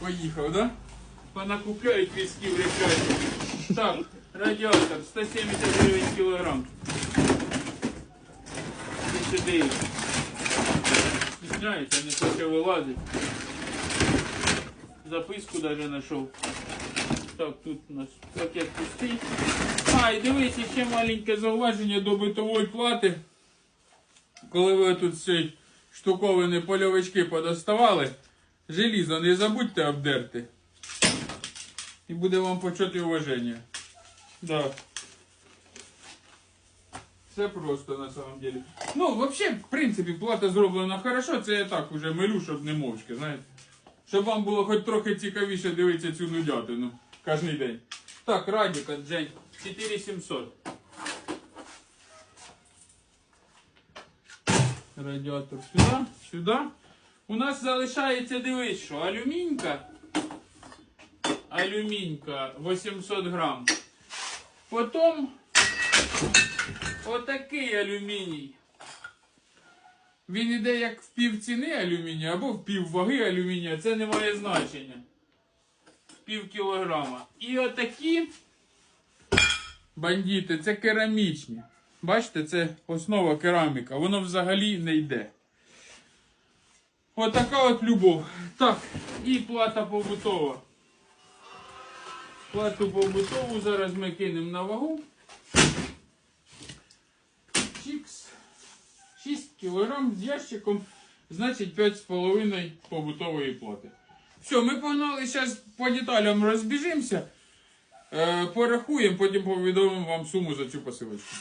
Поїхав, да? Понакупляють візків речать. Так, радіатор 170 гривень кілограм. І сюди. Стісняється, не хоче вилазить. Записку навіть знайшов. Так, тут у нас пакет пустий. А, і дивіться, ще маленьке зауваження до битової плати. Коли ви тут цей штуковини польовички подоставали, желізо не забудьте обдерти. І буде вам почути уваження. Да. Все просто на самом деле. Ну, вообще, в принципі, плата зроблена хорошо, це я так уже милю, щоб не мовчки, знаєте. Щоб вам було хоч трохи цікавіше дивитися цю нудятину кожен день. Так, радіка, Джень, 4700. Радіатор сюди, сюди. У нас залишається, дивись, що алюмінька. Алюмінька 800 грам. Потім отакий алюміній. Він іде як в пів ціни алюмінія або в пів ваги алюмінія, це не має значення. Пів кілограма. І отакі бандити, це керамічні. Бачите, це основа кераміка, воно взагалі не йде. Отака от любов. Так, і плата побутова. Плату побутову зараз ми кинемо на вагу. Чікс. 6 кг з ящиком, значить 5,5 побутової плати. Все, ми погнали, зараз по деталям розбіжимося. Е, порахуємо, потім повідомимо вам суму за цю посилочку.